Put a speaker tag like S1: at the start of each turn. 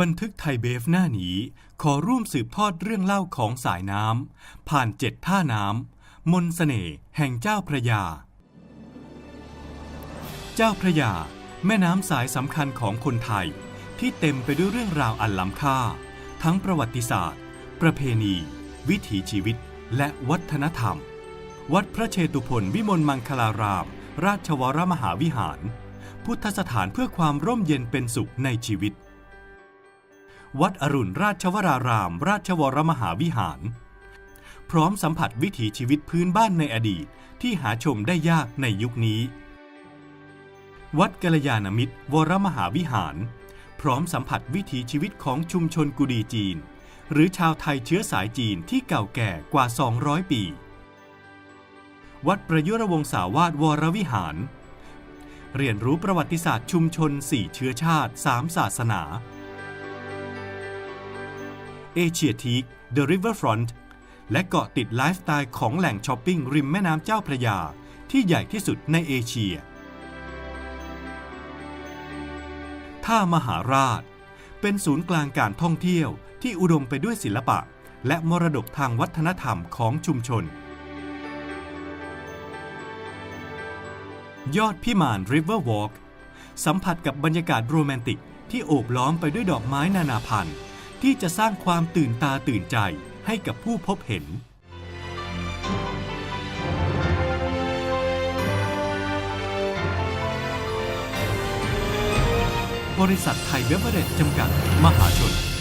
S1: บันทึกไทยเบฟหน้านี้ ขอร่วมสืบทอดเรื่องเล่าของสายน้ำ ผ่านเจ็ดท่าน้ำ มนสเสน่ห์แห่งเจ้าพระยา เจ้าพระยา แม่น้ำสายสำคัญของคนไทย ที่เต็มไปด้วยเรื่องราวอันล้ำค่า ทั้งประวัติศาสตร์ ประเพณี วิถีชีวิต และวัฒนธรรม วัดพระเชตุพนวิมลมังคลาราม ราชวรมหาวิหาร พุทธสถานเพื่อความร่มเย็นเป็นสุขในชีวิต วัดอรุณราชวราราม ราชวรมหาวิหาร พร้อมสัมผัสวิถีชีวิตพื้นบ้านในอดีตที่หาชมได้ยากในยุคนี้ วัดกัลยาณมิตร วรมหาวิหาร พร้อมสัมผัสวิถีชีวิตของชุมชนกุดีจีน หรือชาวไทยเชื้อสายจีนที่เก่าแก่กว่า 200 ปี วัดประยุรวงศาวาสวรวิหาร เรียนรู้ประวัติศาสตร์ชุมชน 4 เชื้อชาติ 3 ศาสนา เอเชียทีก The Riverfront และเกาะติดไลฟ์สไตล์ของแหล่งช้อปปิ้งริมแม่น้ำเจ้าพระยา ที่ใหญ่ที่สุดในเอเชีย ท่ามหาราช เป็นศูนย์กลางการท่องเที่ยวที่อุดมไปด้วยศิลปะ และมรดกทางวัฒนธรรมของชุมชน ยอดพิมาน River Walk สัมผัสกับบรรยากาศโรแมนติกที่โอบล้อมไปด้วยดอกไม้นานาพันธุ์ ที่จะสร้างความตื่นตาตื่นใจให้กับผู้พบเห็น บริษัทไทยเบเวอเรจจำกัด มหาชน